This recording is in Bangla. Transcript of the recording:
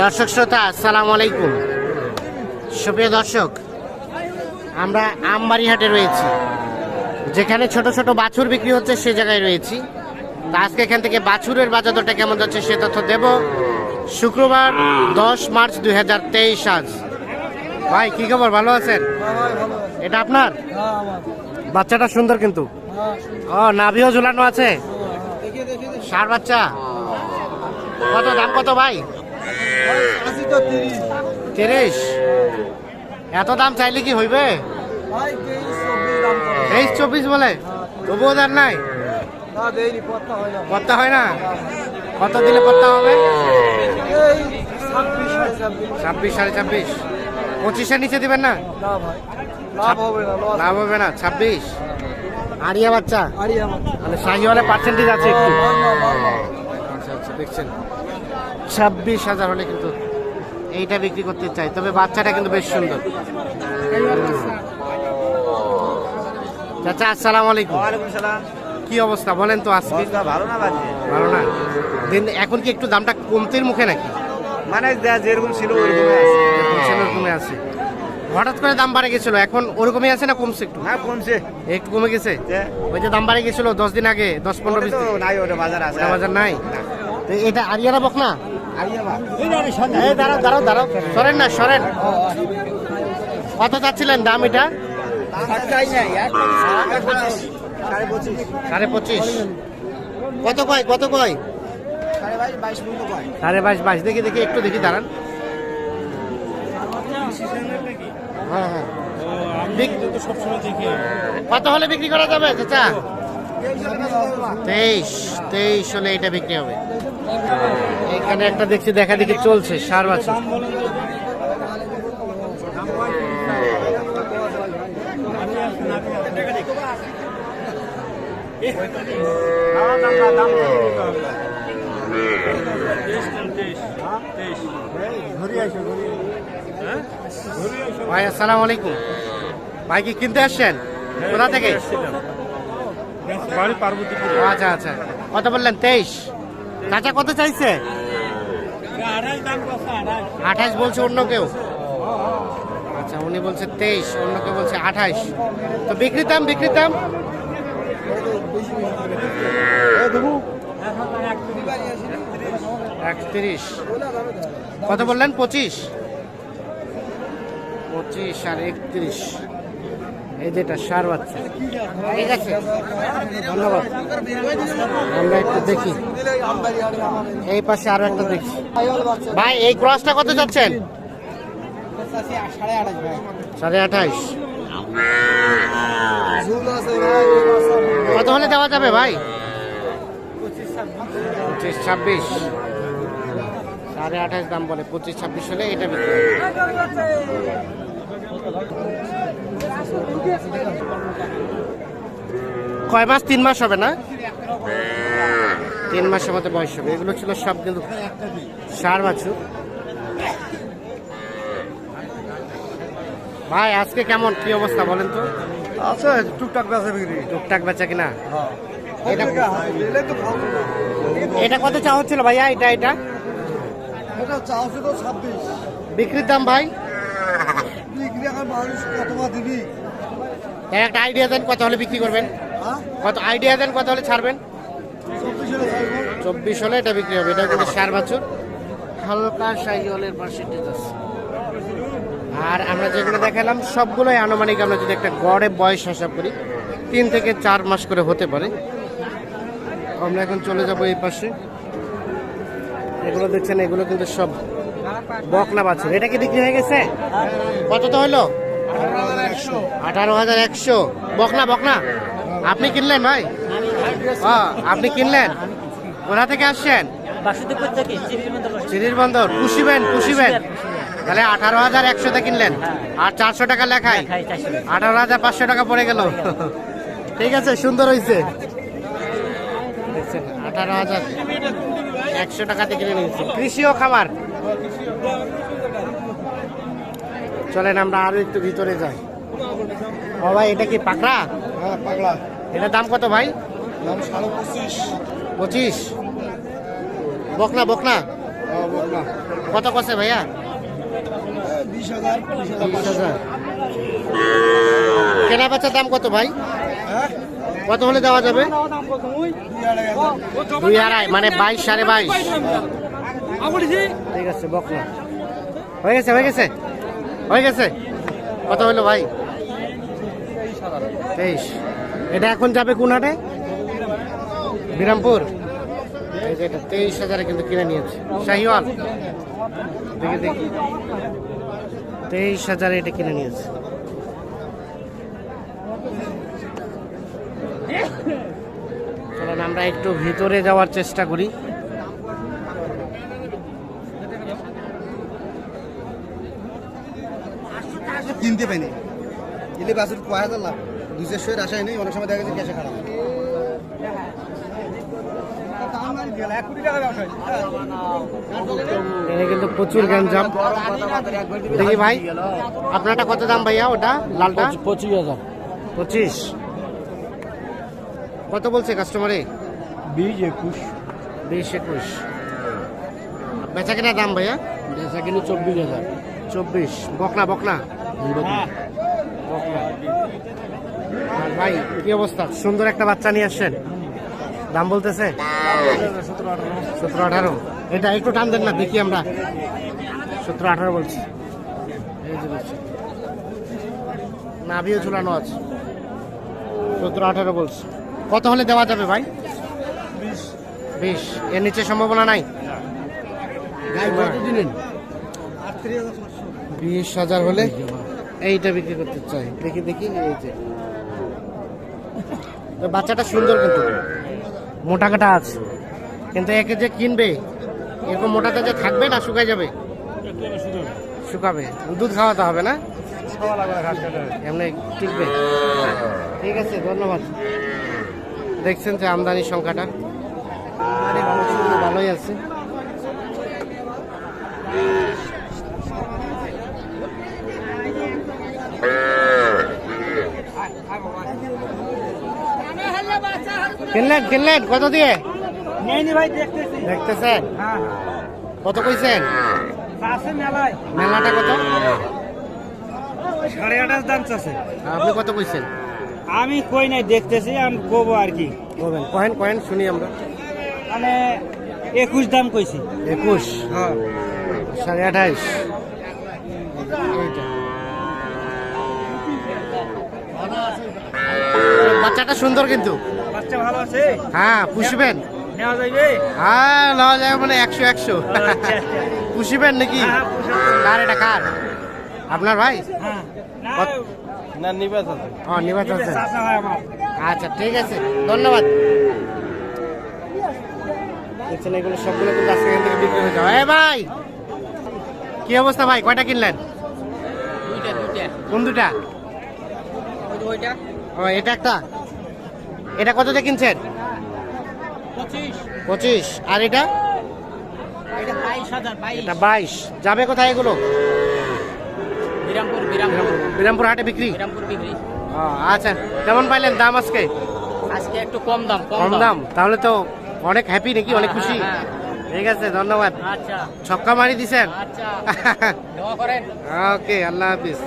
দর্শক শ্রোতা আসসালামু আলাইকুম। সুপ্রিয় দর্শক আমরা আমবাড়ি হাটে রয়েছি। যেখানে ছোট ছোট বাছুর বিক্রি হচ্ছে সে জায়গায় রয়েছি। তা আজকে এখান থেকে বাছুরের বাজার দরটা কেমন যাচ্ছে সে তথ্য দেব। শুক্রবার দশ মার্চ দুই হাজার তেইশ আজ। ভাই কি খবর? ভালো আছেন? এটা আপনার? বাচ্চাটা সুন্দর কিন্তু। ও নাভিও ঝুলানো আছে? সার বাচ্চা। কত দাম কত ভাই? তিরিশ। এত দাম চাইলে কি হইবে? তেইশ চব্বিশ বলে। তবুও দাম নাই? পত্তা হয় না? কত দিলে পত্তা হবে? ছাব্বিশ সাড়ে ছাব্বিশ। পঁচিশের নিচে দিবেন না? লাভ হবে না ছাব্বিশ। আরিয়া বাচ্চা? মানে শাহিওয়ালে পার্সেন্টেজ আছে একটু। আচ্ছা আচ্ছা দেখছেন। ছাব্বিশ হাজার হলে কিন্তু এইটা বিক্রি করতে চাই। তবে বাচ্চাটা কিন্তু বেশ সুন্দর। চাচা আসসালামু আলাইকুম। কি অবস্থা? বলেন তো আজকে। ভালো না বাজে? ভালো না। দিন এখন কি একটু দামটা কমতির মুখে নাকি? মানে যা যেরকম ছিল ওইরকমই আছে। সেরকমই আছে। হঠাৎ করে দাম বাড়ে গেছিল। এখন ওরকমই আছে না কমছে একটু? হ্যাঁ কমছে। একটু কমে গেছে? ওই যে দাম বাড়ে গেছিল দশ দিন আগে দশ পনেরো বিশ দিন। নাই ওটা বাজার আছে। বাজার নাই? তো এটা আরিয়ারা বক না? দাঁড়াও দাঁড়াও দাঁড়াও সরেন না সরেন। কত চাচ্ছিলেন দাম এটা। সাড়ে পঁচিশ। কত কয় কত কয়। সাড়ে বাইশ বাইশ। দেখি দেখি একটু দেখি দাঁড়ান। হ্যাঁ হ্যাঁ। কত হলে বিক্রি করা যাবে চাচা? তেইশ তেইশ হলে এটা বিক্রি হবে। এখানে একটা দেখছি দেখা দেখি চলছে সার বাছুর। ভাই, আসসালামু আলাইকুম। ভাই, কি কিনতে আসছেন? কোথা থেকে? আচ্ছা আচ্ছা। কত বললেন? তেইশ। চাচা, কত চাইছে? আঠাশ বলছে অন্য কেউ। আচ্ছা উনি বলছে তেইশ, অন্য কেউ বলছে আঠাইশ তো বিক্রিতাম বিক্রিতাম একত্রিশ। কত বললেন? পঁচিশ? পঁচিশ আর একত্রিশ। এই যেটা সার বাচ্চা। ঠিক আছে? ধন্যবাদ। আমরা একটু দেখি। এই পাশে আরও একটা দেখি। ভাই, এই ক্রসটা কত যাচ্ছেন সাড়ে আঠাইশ। কত হলে দেওয়া যাবে ভাই? পঁচিশ, ছাব্বিশ। সাড়ে আঠাইশ দাম বলে পঁচিশ ছাব্বিশ হলে এটা বিক্রি কয় মাস? তিন মাস হবে না? তিন মাসের মতো বয়স হবে। এগুলো ছিল সব কিন্তু সার বাছুর। ভাই আজকে কেমন? কি অবস্থা বলেন তো? আছে টুকটাক বেচা বিক্রি। টুকটাক বেচা কিনা? না। এটা কত চা হচ্ছিল ভাইয়া? এটা এটা? এটা চাওছে তো ছাব্বিশ। বিক্রির দাম ভাই? বিক্রি এখন মানুষ কত দিবি? একটা আইডিয়া দেন কত হলে বিক্রি করবেন। হ্যাঁ? কত আইডিয়া দেন কত হলে ছাড়বেন? চব্বিশ হলে এটা বিক্রি হবে এটা কিন্তু সার বাছুর? হালকা সাইকেলের পার্সেন্টেজ আছে। আর আমরা যেগুলো দেখালাম সবগুলোই আনুমানিক আমরা যদি একটা গড়ে বয়স হিসাব করি তিন থেকে চার মাস করে হতে পারে। আমরা এখন চলে যাব এই পাশে। এগুলো দেখছেন এগুলো কিন্তু সব বকনা বাছুর। এটা কি বিক্রি হয়ে গেছে? কত তো হলো? আঠারো হাজার একশো। বকনা বকনা। আপনি কিনলেন ভাই? আপনি কিনলেন? কোথা থেকে আসছেন? চিনির বন্দর পুষিবেন পুষিবেন। তাহলে আঠারো হাজার একশোতে কিনলেন। আর চারশো টাকা লেখায়। আঠারো হাজার পাঁচশো টাকা পড়ে গেল। ঠিক আছে সুন্দর হয়েছে আঠারো হাজার। একশো টাকাতে কিনে নিয়েছে কৃষি ও খাবার চলেন আমরা আরও একটু ভিতরে যাই। ও ভাই এটা কি পাকড়া? হ্যাঁ পাগলা এটার দাম কত ভাই? দাম সাড়ে পঁচিশ। পঁচিশ? বকনা বকনা? কত কষে ভাইয়া? বিশ হাজার বিশ হাজার। কেনা বেচার দাম কত ভাই? কত হলে দেওয়া যাবে? দুই আড়াই মানে বাইশ, সাড়ে বাইশ। ঠিক আছে বকনা হয়ে গেছে হয়ে গেছে। হয়ে গেছে। কত হলো ভাই? তেইশ। এটা এখন যাবে কোন হাটে? বিরামপুর। এটা তেইশ হাজারে কিন্তু কিনে নিয়েছে। শাহিওয়াল। দেখি দেখি। তেইশ হাজারে এটা কিনে নিয়েছে। চলেন আমরা একটু ভিতরে যাওয়ার চেষ্টা করি। কিনতে পাইনি। ইলে বাসুর কয় হাজার লাভ? দুশো শোয়ের আশায় নেই অনেক সময় দেখা যাচ্ছে ক্যাশে খারাপ। কিন্তু প্রচুর গ্যাঞ্জাম। দেখি ভাই আপনারটা কত দাম ভাইয়া ওটা? লালটা? পঁচিশ হাজার। পঁচিশ। কত বলছে কাস্টমারে বিশ একুশ। বিশ একুশ। বেচা কেনা দাম ভাইয়া? বেচা কিনে চব্বিশ হাজার। চব্বিশ। বকনা বকনা। আর ভাই কি অবস্থা? সুন্দর একটা বাচ্চা নিয়ে আসছেন। দাম বলতেছে? সতেরো আঠারো। এটা একটু টান দেন না দেখি আমরা। সতেরো আঠারো বলছি। নাভিও ঝুলানো আছে। সতেরো আঠারো বলছি। কত হলে দেওয়া যাবে ভাই? বিশ। এর নিচে সম্ভাবনা নাই? বিশ হাজার হলে এইটা বিক্রি করতে চাই। দেখি দেখি এই যে। বাচ্চাটা সুন্দর কিন্তু। মোটা কাটা আছে। কিন্তু একে যে কিনবে এরকম মোটাটা যে থাকবে না শুকাই যাবে? শুকাবে। দুধ খাওয়াতে হবে না? এমনি টিকবে। ঠিক আছে ধন্যবাদ। দেখছেন যে আমদানির সংখ্যাটা। ভালোই আছে। কিনলেন কিনলেন কত দিয়ে? দেখতেছেন? হ্যাঁ কত কইছেন? মেলাটা কত? সাড়ে আঠাশ দাম চাচ্ছে। আপনি কত কইছেন? আমি কই নাই দেখতেছি আমি কবো আর কি। বলবেন কহেন কহেন শুনি আমরা। মানে একুশ দাম কইছি। একুশ? হ্যাঁ। সাড়ে আঠাইশ। বাচ্চাটা সুন্দর কিন্তু। বাচ্চা ভালো আছে? হ্যাঁ পুষবেন। নেওয়া যাইবে? হ্যাঁ নেওয়া যায় মানে একশো একশো। আচ্ছা, আচ্ছা। পুষিবেন নাকি? হ্যাঁ। কার এটা কার? আপনার ভাই? হ্যাঁ। না, নিবাস আছে। ও নিবাস আছে আচ্ছা ঠিক আছে। ধন্যবাদ। দেখছেন এগুলো সবগুলো কিন্তু আজকে এখান থেকে বিক্রি হয়ে যাবে। এ ভাই! কি অবস্থা ভাই? কয়টা কিনলেন? দুইটা দুইটা। কোন দুটা ও এটা একটা? এটা কত দিয়ে কিনছেন? পঁচিশ। পঁচিশ। আর এটা? বাইশ যাবে কোথায় এগুলো? বিরামপুর হাটে বিক্রি? বিরামপুর বিক্রি। আচ্ছা কেমন পাইলেন দাম আজকে? আজকে একটু কম দাম কম দাম। তাহলে তো অনেক হ্যাপি নাকি? অনেক খুশি? হ্যাঁ, ঠিক আছে ধন্যবাদ। আচ্ছা। ছক্কা মারি দিছেন? আচ্ছা। ওকে আল্লাহ হাফিজ।